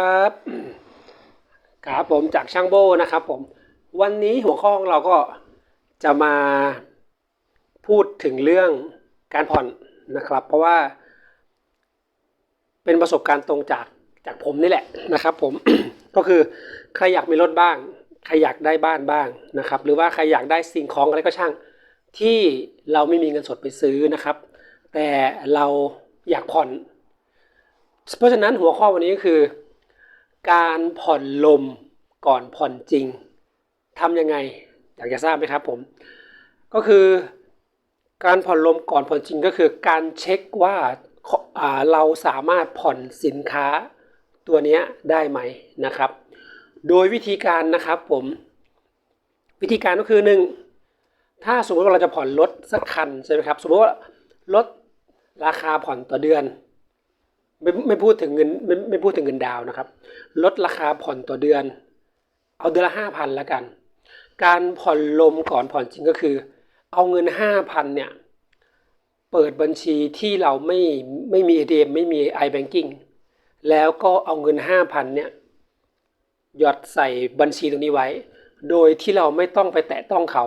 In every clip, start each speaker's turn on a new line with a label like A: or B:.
A: ครับครับผมจากช่างโบนะครับผมวันนี้หัวข้อของเราก็จะมาพูดถึงเรื่องการผ่อนนะครับ เพราะว่า เป็นประสบการณ์ตรงจากจากผมนี่แหละนะครับผมก็คือใครอยากมีรถบ้าง ใครอยากได้บ้านบ้างนะครับ หรือว่าใครอยากได้สิ่งของอะไรก็ช่าง ที่เราไม่มีเงินสดไปซื้อนะครับ แต่เราอยากผ่อน เพราะฉะนั้นหัวข้อวันนี้ก็คือ การผ่อนลมก่อนผ่อนจริงทำยังไง อยากจะทราบไหมครับผม ก็คือการผ่อนลมก่อนผ่อนจริงก็คือการเช็คว่าาเราสามารถผ่อนสินค้าตัวนี้ได้ไหมนะครับ โดยวิธีการนะครับผม วิธีการก็คือหนึ่งถ้าสมมติว่าเราจะผ่อนรถสักคันใช่ไหมครับ สมมติว่ารถราคาผ่อนต่อเดือน ไม่ไม่พูดถึงเงินไม่ไม่พูดถึงเงินดาวนะครับ ลดราคาผ่อนต่อเดือน เอาเดือนละห้าพันละกัน การผ่อนลมก่อนผ่อนจริงก็คือ เอาเงินห้าพันเนี่ย เปิดบัญชีที่เราไม่ไม่มี ATM ไม่มี iBanking แล้วก็เอาเงินห้าพันเนี่ยหยอดใส่บัญชีตรงนี้ไว้ โดยที่เราไม่ต้องไปแตะต้องเขา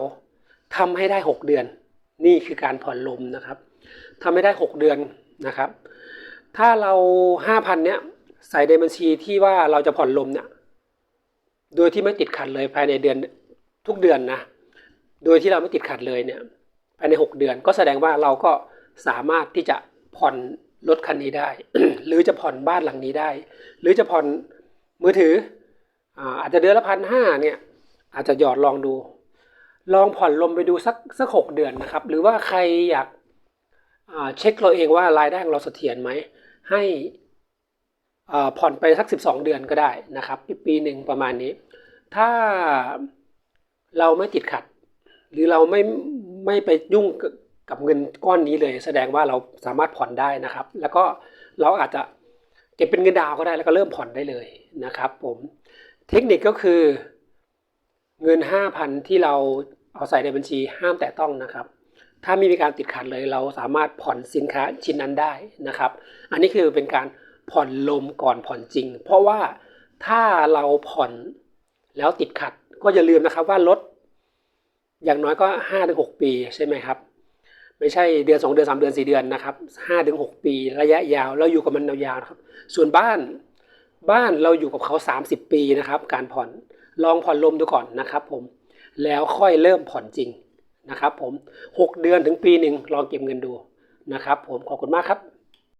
A: ทำให้ได้หกเดือน นี่คือการผ่อนลมนะครับทำให้ได้หกเดือนนะครับ ถ้าเราห้าพันเนี้ยใส่ในบัญชีที่ว่าเราจะผ่อนลมเนี่ย โดยที่ไม่ติดขัดเลยภายในเดือนทุกเดือนนะ โดยที่เราไม่ติดขัดเลยเนี่ยภายในหกเดือนก็แสดงว่าเราก็สามารถที่จะผ่อนรถคันนี้ได้ หรือจะผ่อนบ้านหลังนี้ได้ หรือจะผ่อนมือถืออาจจะเดือนละพันห้าเนี่ยอาจจะหยอดลองดู ลองผ่อนลมไปดูสักสักหกเดือนนะครับ หรือว่าใครอยากเช็คเราเองว่ารายได้ของเราเสถียรไหม ให้ผ่อนไปสัก 12 เดือนก็ได้นะครับปีปีหนึ่งประมาณนี้ ถ้าเราไม่ติดขัด หรือเราไม่ไม่ไปยุ่งกับเงินก้อนนี้เลย แสดงว่าเราสามารถผ่อนได้นะครับ แล้วก็เราอาจจะเก็บเป็นเงินดาวก็ได้แล้วก็เริ่มผ่อนได้เลยนะครับ ผมเทคนิคก็คือเงิน 5,000 ที่เราเอาใส่ในบัญชีห้ามแตะต้องนะครับ ถ้าไม่มีการติดขัดเลย เราสามารถผ่อนสินค้าชิ้นนั้นได้นะครับ อันนี้คือเป็นการผ่อนลมก่อนผ่อนจริง เพราะว่าถ้าเราผ่อนแล้วติดขัด ก็อย่าลืมนะครับว่ารถอย่างน้อยก็ห้าถึงหกปีใช่ไหมครับ ไม่ใช่เดือนสองเดือนสามเดือนสี่เดือนนะครับห้าถึงหกปีระยะยาวเราอยู่กับมันยาวๆนะครับ ส่วนบ้านบ้านเราอยู่กับเขาสามสิบปีนะครับ การผ่อนลองผ่อนลมดูก่อนนะครับผมแล้วค่อยเริ่มผ่อนจริง นะครับผมหกเดือนถึงปีหนึ่งลองเก็บเงินดูนะครับผมขอบคุณมากครับ